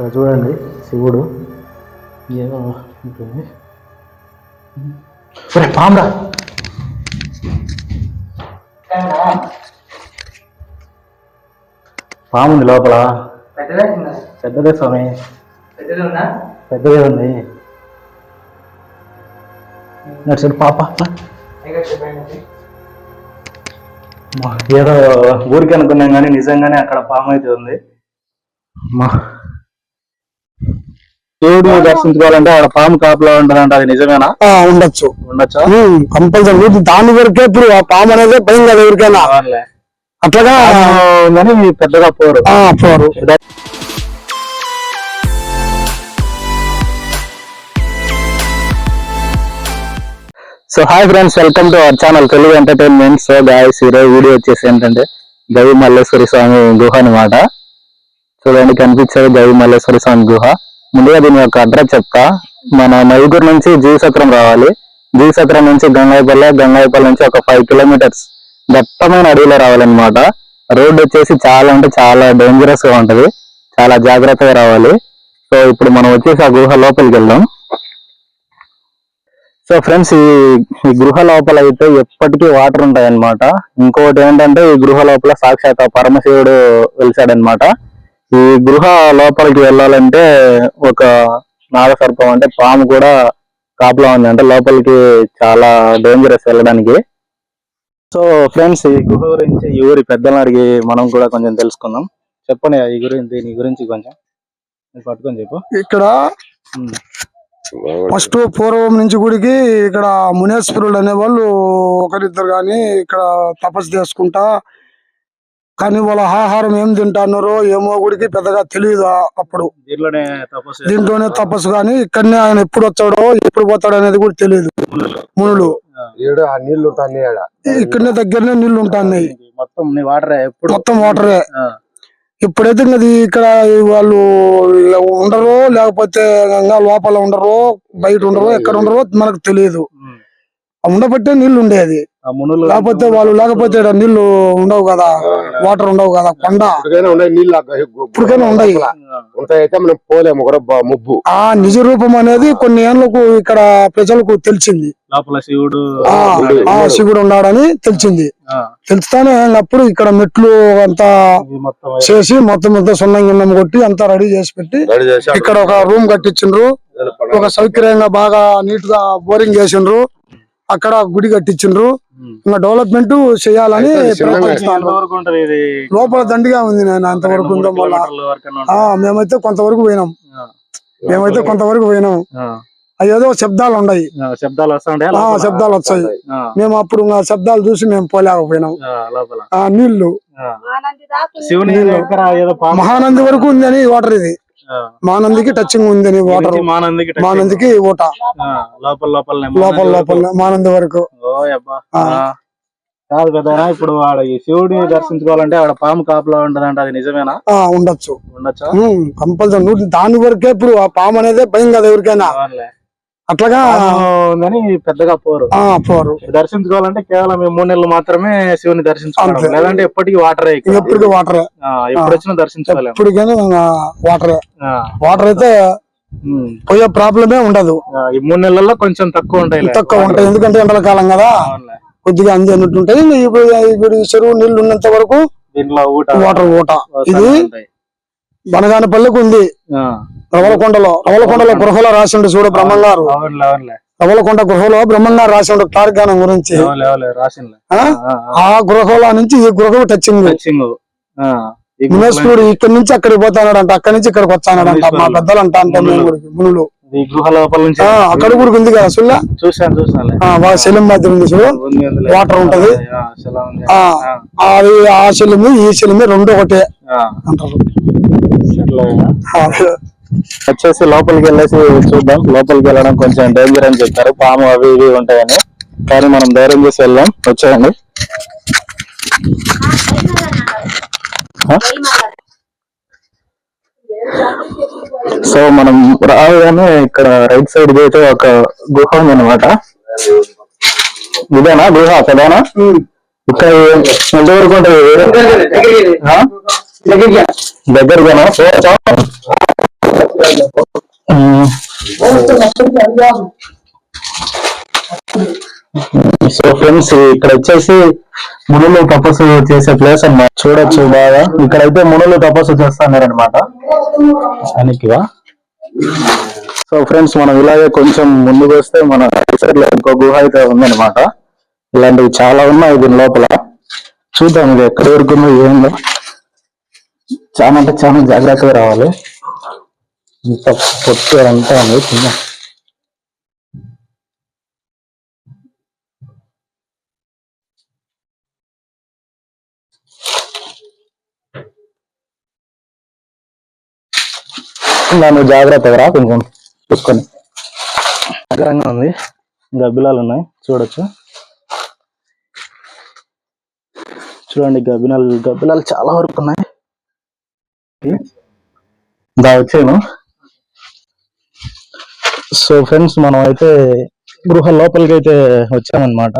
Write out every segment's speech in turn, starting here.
ఇక్కడ చూడండి శివుడు. ఏదో ఉంటుంది. ఒరే పామురా. పాము ఉంది లోపల. పెద్దదా స్వామి. పెద్దది ఉందా? నడిచాడు పాప. ఏదో ఊరికి అనుకున్నాం కానీ నిజంగానే అక్కడ పాము అయితే ఉంది. మా దేవుడిని దర్శించుకోవాలంటే అక్కడ పాము కాపులో ఉంటుందంట అది నిజమేనా? ఉండొచ్చు. ఉండొచ్చా? కంపల్సరీ. దాని వరకే ఇప్పుడు ఆ పాము అనేది భయం కదా ఎవరికైనా. అట్లాగా పెద్దగా పోరు. పోరు. So hi friends welcome to our channel Telugu entertainment. So guys ఈరోజు వీడియో వచ్చేసి ఏంటంటే గవి మల్లేశ్వరి స్వామి గుహ అనమాట చూడండి కనిపించేది గవి మల్లేశ్వరి స్వామి గుహ. ముందుగా దీని యొక్క అడ్రస్ చెప్తా. మన నలుగురు నుంచి జీవసత్రం రావాలి. జీవసత్రం నుంచి గంగాయపల్లె గంగాయపల్లె నుంచి ఒక ఫైవ్ కిలోమీటర్స్ దట్టమైన అడవిలో రావాలన్నమాట. రోడ్ వచ్చేసి చాలా అంటే చాలా డేంజరస్గా ఉంటది. చాలా జాగ్రత్తగా రావాలి. సో ఇప్పుడు మనం వచ్చేసి ఆ గుహ లోపలికి వెళ్దాం. సో ఫ్రెండ్స్ ఈ ఈ గృహ లోపల అయితే ఎప్పటికీ వాటర్ ఉంటాయి ఇంకొకటి ఇంకోటి ఏంటంటే ఈ గృహ లోపల సాక్షాత్ పరమశివుడు వెలిసాడనమాట ఈ గృహ లోపలికి వెళ్ళాలంటే ఒక నాగసర్పం అంటే పాము కూడా కాపులా ఉంది. అంటే లోపలికి చాలా డేంజరస్ వెళ్ళడానికి. సో ఫ్రెండ్స్ ఈ గుహ గురించి ఈ ఊరి పెద్దలను అడిగి మనం కూడా కొంచెం తెలుసుకుందాం. చెప్పండి ఈ గురించి దీని గురించి కొంచెం. పట్టుకొని చెప్పు. ఇక్కడ. ఫస్ట్ పూర్వం నుంచి గుడికి ఇక్కడ మునేశ్వరులు అనేవాళ్ళు ఒకరిద్దరు కానీ ఇక్కడ తపస్సు చేసుకుంటా కానీ వాళ్ళ ఆహారం ఏం తింటున్నారో ఏమో గుడికి పెద్దగా తెలియదు అప్పుడు. దీంట్లోనే తపస్సు చేస్తారు. దీంట్లోనే తపస్సు కానీ ఇక్కడనే ఆయన ఎప్పుడు వచ్చాడో ఎప్పుడు పోతాడో అనేది కూడా తెలియదు మునులు. నీళ్ళు ఇక్కడనే దగ్గరనే నీళ్ళు ఉంటాయి మొత్తం నీ వాటర్ ఇప్పుడైతే ఇంకా అది ఇక్కడ వాళ్ళు ఉండరు లేకపోతే లోపల ఉండరు బయట ఉండరు ఎక్కడ ఉండరు మనకు తెలియదు. ఉండబట్టే నీళ్ళు ఉండేది. లేకపోతే వాళ్ళు లేకపోతే నీళ్ళు ఉండవు కదా వాటర్ ఉండవు కదా కొండ ఇప్పటికైనా మనం పోలేము ముబ్బు. ఆ నిజ రూపం అనేది కొన్ని ఏళ్ళకు ఇక్కడ ప్రజలకు తెలిసింది. లోపల శివుడు ఆ ఆ శివుడు ఉన్నాడని తెలిసింది. తెలుస్తానే అప్పుడు ఇక్కడ మెట్లు అంతా చేసి మొత్తం మొత్తం సున్నం గిన్నం కొట్టి అంతా రెడీ చేసి పెట్టి ఇక్కడ ఒక రూమ్ కట్టించిండ్రు. ఒక సౌకర్యంగా బాగా నీట్గా బోరింగ్ చేసిండ్రు. అక్కడ గుడి కట్టించిండ్రు. ఇంకా డెవలప్మెంట్ చేయాలని లోపల దండిగా ఉంది నేను అంతవరకు ఉందో మళ్ళా. మేమైతే కొంతవరకు పోయినాం. ఆ, మేమైతే కొంతవరకు పోయినాం. ఆ, అయ్యేదో శబ్దాలు ఉన్నాయి. ఆ, శబ్దాలు వస్తాండే ఆ శబ్దాలు వచ్చాయి మేము అప్పుడు శబ్దాలు చూసి మేము పోలేకపోయినాం. ఆ, లోపల. ఆ నీళ్ళు. మహానంది వరకు ఉంది అని వాటర్ ఇది. ఆ, మహానందికి టచింగ్ ఉంది వాటర్ మానందికి ఊట లోపల లోపల లోపల లోపల మహానంది వరకు. కాదు కదా ఇప్పుడు ఆడ ఈ శివుడిని దర్శించుకోవాలంటే ఆడ పాము కాపులా ఉంటదంట అది నిజమేనా? ఉండొచ్చు. ఉండొచ్చా? కంపల్సరీ దాని వరకే ఇప్పుడు ఆ పాము అనేది భయం కదా ఎవరికైనా. అట్లాగా ఉందని పెద్దగా పోరు. పోరు. దర్శించుకోవాలంటే కేవలం ఈ మూడు నెలలు మాత్రమే శివుని దర్శించుకోవాలి. లేదంటే ఎప్పటికీ వాటరే. ఎప్పటికీ వాటరే. ఎప్పుడు వచ్చినా దర్శించుకోలేము ఎప్పటికైనా వాటరే. వాటర్ అయితే. పోయే ప్రాబ్లమే ఉండదు. ఈ మూడు నెలల్లో కొంచెం తక్కువ ఉంటాయి తక్కువ ఉంటాయి. ఎందుకంటే ఎండల కాలం కదా. కొద్దిగా అంది అన్నట్టు ఉంటాయి. ఇప్పుడు ఇప్పుడు చెరువు నీళ్ళు ఉన్నంత వరకు వాటర్ ఊట. ఇది. బనగానపల్లికి ఉంది. రవలకొండలో రవలకొండలో గృహలో రాసిండు చూడు బ్రహ్మంగారు. రవలకొండ గృహలో బ్రహ్మంగారు రాసిండు గురించి. అవునులే అవునులే రాసింలే ఆ? గృహలో నుంచి ఈ గృహం టచింగ్ ఇక్కడి నుంచి అక్కడికి పోతాడంట అక్కడి నుంచి ఇక్కడికి వచ్చానంట మా పెద్దలు అంట అంటే మునులు. గృహ లోపల నుంచి ఆ, అక్కడ కూడా ఉంది కదా సుల్లా చూసాను ఉంది చూడు. ఉంది ఉందిలే. వాటర్ ఉంటది. ఆ, చాలా ఉంది. ఆ, ఆ, అది ఆ శల్యము ఈ శల్యము రెండు ఒకటే ఆ, అంటారు. వచ్చేసి లోపలికి వెళ్ళేసి చూద్దాం. లోపలికి వెళ్ళడం కొంచెం డేంజర్ అని చెప్పారు. పాము అవి ఇవి ఉంటాయని. కానీ మనం ధైర్యం చేసి వెళ్దాం. వచ్చేయండి. ఆ? సో మనం రాగానే ఇక్కడ రైట్ సైడ్ అయితే ఒక గుహ ఉంది అనమాట ఇదేనా గుహ? కదేనా ఇక్కడ ఎంతవరకు ఉంటుంది ఆ? దగ్గరగానా సో ఫ్రెండ్స్ ఇక్కడ వచ్చేసి మునులు తపస్సు చేసే ప్లేస్ అన్నమాట. చూడొచ్చు బాగా. ఇక్కడైతే మునులు తపస్సు చేస్తున్నారనమాట అనికిగా సో ఫ్రెండ్స్ మనం ఇలాగే కొంచెం ముందుకు వస్తే మన సైడ్లో ఇంకో గుహ అయితే ఉందన్నమాట. ఇలాంటివి చాలా ఉన్నాయి దీని లోపల. చూద్దాం ఇది ఎక్కడి వరకు ఉందో ఏందో. చాలా అంటే చాలా జాగ్రత్తగా రావాలి. ఇంత పొట్టు అంతా ఉంది నన్ను జాగ్రత్తగా రా కొంచెం చూసుకొని. అగ్రంగా ఉంది. గబ్బిలాలు ఉన్నాయి. చూడొచ్చు. చూడండి గబ్బిలాలు గబ్బిలాలు చాలా వరకు ఉన్నాయి. దా వచ్చాను సో ఫ్రెండ్స్ మనం అయితే గృహ లోపలికి అయితే వచ్చామన్నమాట.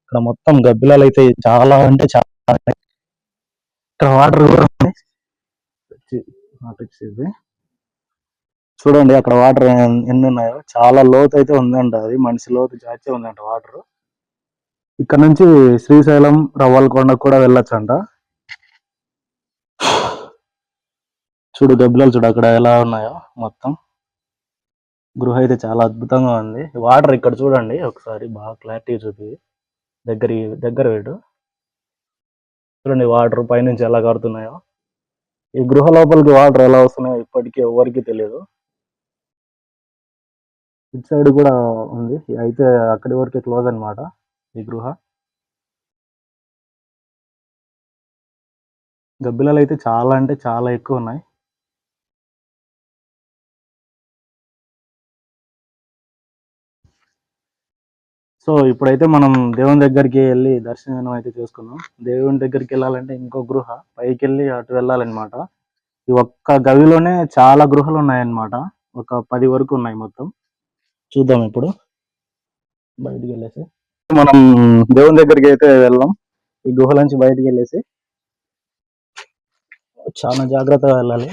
ఇక్కడ మొత్తం గబ్బిలాలు అయితే చాలా అంటే చాలా. ఇక్కడ వాటర్ కూడా ఉంది చూడండి అక్కడ వాటర్ ఎన్ని ఉన్నాయో. చాలా లోతు అయితే ఉందంట అది. మనిషి లోతు చాచే ఉందంట వాటర్. ఇక్కడ నుంచి శ్రీశైలం రవ్వలకొండ కూడా వెళ్ళొచ్చంట. చూడు దెబ్బలు చూడు అక్కడ ఎలా ఉన్నాయో మొత్తం. గృహ అయితే చాలా అద్భుతంగా ఉంది. వాటర్ ఇక్కడ చూడండి ఒకసారి బాగా క్లారిటీ చూపి. దగ్గర దగ్గర వేడు. చూడండి వాటర్ పైనుంచి ఎలా కారుతున్నాయో ఈ గృహ లోపలికి వాటర్ ఎలా వస్తున్నాయో ఇప్పటికీ ఎవరికి తెలియదు ఇటు సైడ్ కూడా ఉంది. అయితే అక్కడి వరకే క్లోజ్ అనమాట ఈ గృహ. గబ్బిలాలు అయితే చాలా అంటే చాలా ఎక్కువ ఉన్నాయి. సో ఇప్పుడైతే మనం దేవుని దగ్గరికి వెళ్ళి దర్శనం అయితే చేసుకున్నాం దేవుని దగ్గరికి వెళ్ళాలంటే ఇంకో గృహ. పైకి వెళ్ళి అటు వెళ్ళాలన్నమాట. ఈ ఒక్క గవిలోనే చాలా గృహలు ఉన్నాయన్నమాట. ఒక పది వరకు ఉన్నాయి మొత్తం. చూద్దాం ఇప్పుడు. బయటికి వెళ్ళేసి. మనం దేవుని దగ్గరికి అయితే వెళ్దాం. ఈ గుహల నుంచి బయటికి వెళ్ళేసి చాలా జాగ్రత్తగా వెళ్ళాలి.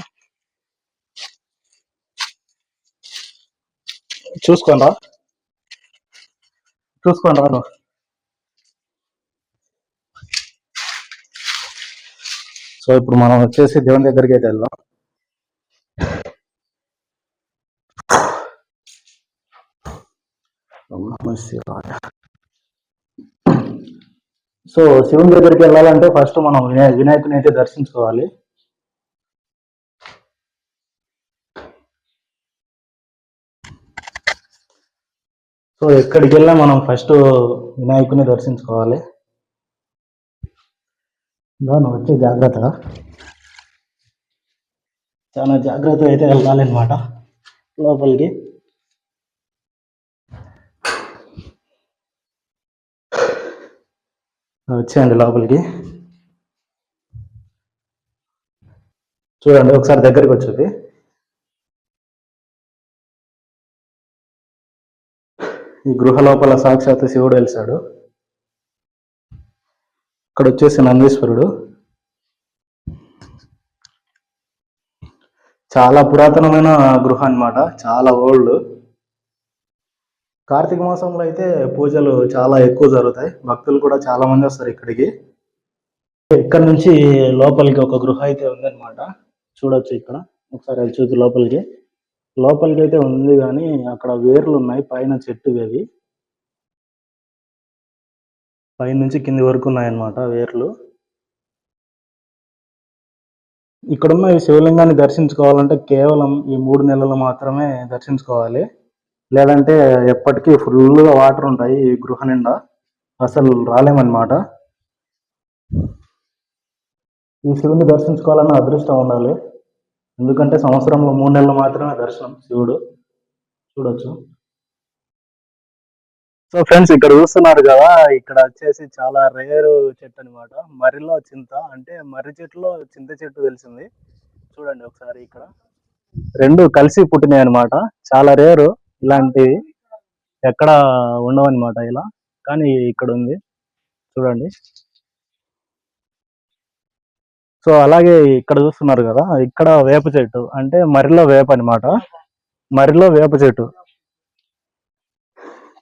చూసుకోండి చూసుకోండి నువ్వు. సో ఇప్పుడు మనం వచ్చేసి దేవుని దగ్గరికి అయితే వెళ్దాం. శివాయ. సో శివుని దగ్గరికి వెళ్ళాలంటే ఫస్ట్ మనం వినాయ- వినాయకుని అయితే దర్శించుకోవాలి. సో ఎక్కడికి వెళ్ళినా మనం ఫస్ట్ వినాయకుని దర్శించుకోవాలి. దాని వచ్చే జాగ్రత్తగా చాలా జాగ్రత్తగా అయితే వెళ్ళాలి అనమాట లోపలికి. వచ్చేయండి లోపలికి. చూడండి ఒకసారి దగ్గరికి వచ్చేది. ఈ గృహ లోపల సాక్షాత్ శివుడు వెలిసాడు ఇక్కడ వచ్చేసి నందీశ్వరుడు. చాలా పురాతనమైన గృహ అన్నమాట. చాలా ఓల్డ్. కార్తీక మాసంలో అయితే పూజలు చాలా ఎక్కువ జరుగుతాయి. భక్తులు కూడా చాలా మంది వస్తారు ఇక్కడికి. ఇక్కడ నుంచి లోపలికి ఒక గృహ అయితే ఉందన్నమాట. చూడొచ్చు ఇక్కడ. ఒకసారి వెళ్ళి చూసి లోపలికి. లోపలికి అయితే ఉంది కానీ అక్కడ వేర్లు ఉన్నాయి. పైన చెట్టు అవి. పైనుంచి కింది వరకు ఉన్నాయన్నమాట వేర్లు. ఇక్కడున్న ఈ శివలింగాన్ని దర్శించుకోవాలంటే కేవలం ఈ మూడు నెలలు మాత్రమే దర్శించుకోవాలి. లేదంటే ఎప్పటికీ ఫుల్గా వాటర్ ఉంటాయి ఈ గృహ నిండా. అసలు రాలేమన్నమాట. ఈ శివుని దర్శించుకోవాలన్న అదృష్టం ఉండాలి. ఎందుకంటే సంవత్సరంలో మూడు నెలలు మాత్రమే దర్శనం శివుడు. చూడొచ్చు. సో ఫ్రెండ్స్ ఇక్కడ చూస్తున్నారు కదా ఇక్కడ వచ్చేసి చాలా రేరు చెట్టు అన్నమాట. మర్రిలో చింత అంటే మర్రి చెట్టులో చింత చెట్టు తెలిసింది. చూడండి ఒకసారి ఇక్కడ. రెండు కలిసి పుట్టినాయి అన్నమాట. చాలా రేరు. ఇలాంటివి ఎక్కడ ఉండవన్నమాట ఇలా. కానీ ఇక్కడ ఉంది చూడండి. సో అలాగే ఇక్కడ చూస్తున్నారు కదా ఇక్కడ వేప చెట్టు. అంటే మర్రిలో వేప అనమాట మర్రిలో వేప చెట్టు.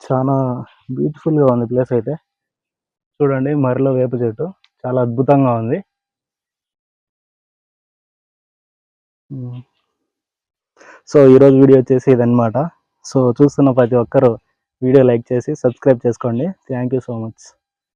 చాలా బ్యూటిఫుల్గా ఉంది ప్లేస్ అయితే. చూడండి మరిలో వేప చెట్టు. చాలా అద్భుతంగా ఉంది. సో ఈరోజు వీడియో వచ్చేసి ఇదనమాట సో చూస్తున్న ప్రతి ఒక్కరు వీడియో లైక్ చేసి సబ్స్క్రైబ్ చేసుకోండి. Thank you so much